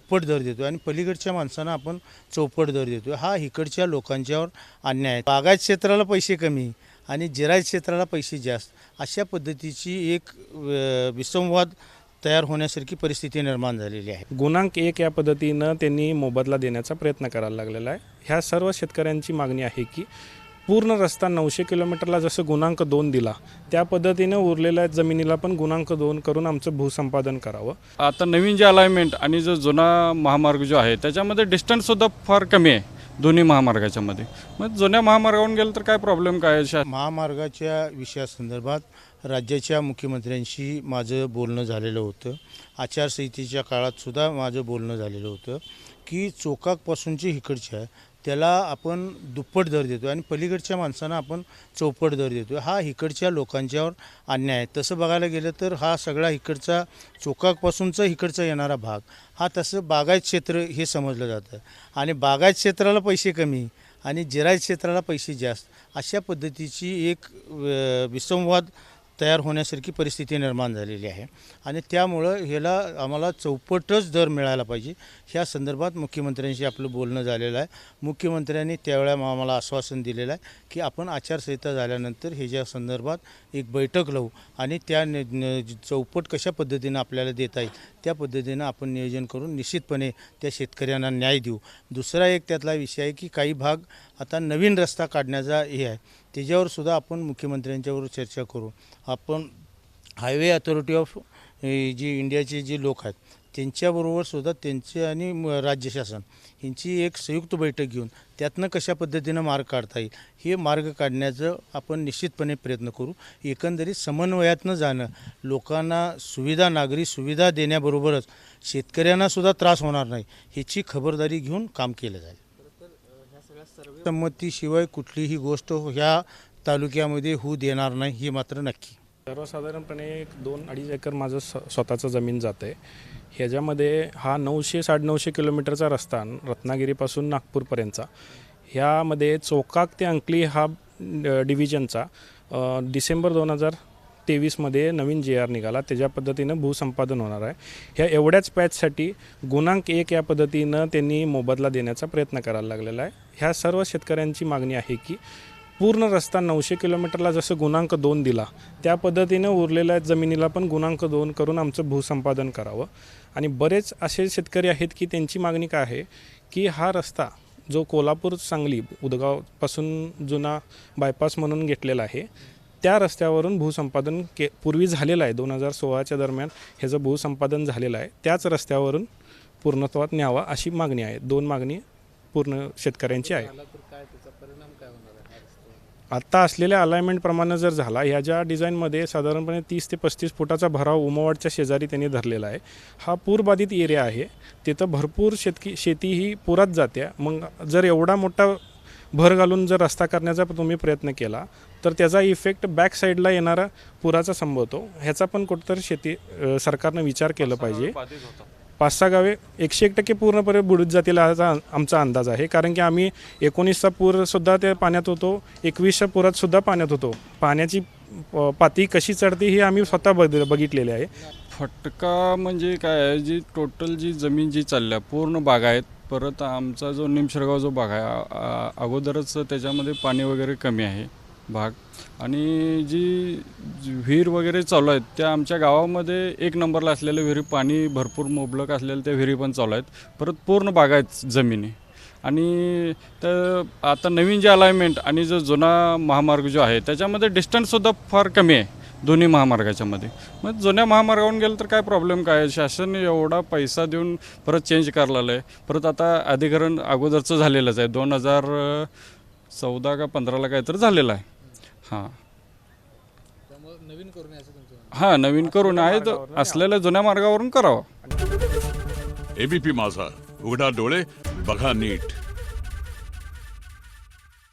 दुप्पट दर देतो आणि पलीकडच्या माणसांना आपण चौपट दर देतो हा इकडच्या लोकांच्यावर अन्याय आहे. बागायत क्षेत्राला पैसे कमी आणि जिरायत क्षेत्राला पैसे जास्त. अशा पद्धतीची एक विसंवाद तयार होण्यासारखी परिस्थिती निर्माण झालेली आहे. गुणांक एक या पद्धतीनं त्यांनी मोबदला देण्याचा प्रयत्न करायला लागलेला आहे. ह्या सर्व शेतकऱ्यांची मागणी आहे की पूर्ण रस्ता नऊशे किलोमीटरला जसं गुणांक दोन दिला त्या पद्धतीनं उरलेल्या जमिनीला पण गुणांक दोन करून आमचं भूसंपादन करावं आता नवीन जे अलाइनमेंट आणि जो जुना महामार्ग जो आहे त्याच्यामध्ये डिस्टन्ससुद्धा फार कमी आहे दोन्ही महामार्गाच्या मध्ये मग जुन्या महामार्गावरून गेलं तर काय प्रॉब्लेम काय आहे? शा महामार्गाच्या विषयासंदर्भात राज्याच्या मुख्यमंत्र्यांशी माझं बोलणं झालेलं होतं. आचारसंहितेच्या काळातसुद्धा माझं बोलणं झालेलं होतं की चोकाकपासून जे इकडचे आहे त्याला आपण दुप्पट दर देतो आणि पलीकडच्या माणसांना आपण चौपट दर देतो हा इकडच्या लोकांच्यावर अन्याय आहे. तसं बघायला गेलं तर हा सगळा इकडचा चोकाकपासूनचा इकडचा येणारा भाग हा तसं बागायत क्षेत्र हे समजलं जातं. आणि बागायत क्षेत्राला पैसे कमी आणि जिरायत क्षेत्राला पैसे जास्त अशा पद्धतीची एक विसंवाद तयार होण्यासारखी परिस्थिती निर्माण झालेली आहे. आणि त्यामुळं ह्याला आम्हाला चौपटच दर मिळायला पाहिजे. ह्या संदर्भात मुख्यमंत्र्यांशी आपलं बोलणं झालेलं आहे. मुख्यमंत्र्यांनी त्यावेळेला आम्हाला आश्वासन दिलेलं आहे की आपण आचारसंहिता झाल्यानंतर ह्याच्या संदर्भात एक बैठक लावू आणि त्या न- चौपट कशा पद्धतीनं आपल्याला देता येईल त्या पद्धतीनं आपण नियोजन करून निश्चितपणे त्या शेतकऱ्यांना न्याय देऊ. दुसरा एक त्यातला विषय आहे की काही भाग आता नवीन रस्ता काढण्याचा हे आहे. त्याच्यावर सुद्धा आपण मुख्यमंत्र्यांच्यावर चर्चा करू. आपण हायवे अथॉरिटी ऑफ जी इंडियाचे जे लोक आहेत त्यांच्याबरोबर सुद्धा त्यांचे आणि म- राज्य शासन यांची एक संयुक्त बैठक घेऊन त्यातनं कशा पद्धतीनं मार्ग काढता येईल हे मार्ग काढण्याचं आपण निश्चितपणे प्रयत्न करू. एकंदरीत समन्वयातनं जाणं लोकांना सुविधा नागरी सुविधा देण्याबरोबरच शेतकऱ्यांनासुद्धा त्रास होणार नाही ह्याची खबरदारी घेऊन काम केलं जाईल. संमतीशिवाय कुठलीही गोष्ट ह्या तालुक्यामध्ये होऊ देणार नाही हे मात्र नक्की. सर्वसाधारणपणे एक दोन अडीच एकर माझं स- स्वतःचं जमीन जातं. आहे ह्याच्यामध्ये हा नऊशे साडेनऊशे किलोमीटरचा रस्ता रत्नागिरीपासून नागपूरपर्यंतचा. ह्यामध्ये चोकाक ते अंकली हा डिव्हिजनचा डिसेंबर दोन हजार तेवीसमध्ये नवीन जे आर निघाला. त्याच्या पद्धतीनं भूसंपादन होणार आहे. ह्या एवढ्याच पॅचसाठी गुणांक एक या पद्धतीनं त्यांनी मोबदला देण्याचा प्रयत्न करायला लागलेला आहे. ह्या सर्व शेतकऱ्यांची मागणी आहे की पूर्ण रस्ता नऊशे किलोमीटरला जसं गुणांक दोन दिला त्या पद्धतीनं उरलेल्या जमिनीला पण गुणांक दोन करून आमचं भूसंपादन करावं. आणि बरेच असे शेतकरी आहेत की त्यांची मागणी काय आहे की हा रस्ता जो कोल्हापूर सांगली उदगावपासून जुना बायपास म्हणून घेतलेला आहे त्या रस्त्यावरून भूसंपादन के पूर्वी झालेलं आहे. दोन हजार सोळाच्या दरम्यान ह्याचं भूसंपादन झालेलं आहे त्याच रस्त्यावरून पूर्णत्वात न्यावा अशी मागणी आहे. दोन मागणी पूर्ण शेतकऱ्यांची आहे. आत्ता असलेल्या अलाइनमेंटप्रमाणे जर झाला ह्या ज्या डिझाईनमध्ये साधारणपणे तीस ते पस्तीस फुटाचा भराव उमवाडच्या शेजारी त्यांनी धरलेला आहे. हा पूरबाधित एरिया आहे. तिथं भरपूर शेतकी शेती ही पुरात जाते. मग जर एवढा मोठा भर घालून जर रस्ता करण्याचा तुम्ही प्रयत्न केला तर त्याचा इफेक्ट बॅक साईडला येणारा पुराचा संभवतो. ह्याचा पण कुठंतरी शेती सरकारनं विचार केला पाहिजे. पाच सहा गावे एकशे एक टक्के पूर्णपणे बुडून जातील असा आमचा अंदाज आहे. कारण की आम्ही एकोणीसचा पूरसुद्धा त्या पाण्यात होतो एकवीसच्या पुरात सुद्धा पाण्यात होतो. पाण्याची पाती कशी चढते हे आम्ही स्वतः बघ बघितलेले आहे. फटका म्हणजे काय आहे? जी टोटल जी जमीन जी चालल्या पूर्ण बाग आहेत परत आमचा जो निमशरगाव जो भाग आहे अगोदरच त्याच्यामध्ये पाणी वगैरे कमी आहे भाग. आणि जी विहीर वगैरे चालू आहेत त्या आमच्या गावामध्ये एक नंबरला असलेल्या विहिरी पाणी भरपूर मुबलक असलेल्या त्या विहिरी पण चालू आहेत. परत पूर्ण बाग आहेत जमिनी. आणि तर आता नवीन जे अलाइनमेंट आणि जो जुना महामार्ग जो आहे त्याच्यामध्ये डिस्टन्ससुद्धा फार कमी आहे. दोन्ही महामार्गाच्यामध्ये मग जुन्या महामार्गावरून गेलं तर काय प्रॉब्लेम काय? आहे? शासन एवढा पैसा देऊन परत चेंज करायला आहे परत आता अधिकरण अगोदरचं झालेलंच आहे. दोन हजार चौदा का पंधराला काहीतरी झालेलं आहे. हां. हां नवीन करून आहे. तर असलेल्या जुन्या मार्गावरून करावं. एबीपी माझा. उघडा डोळे बघा नीट.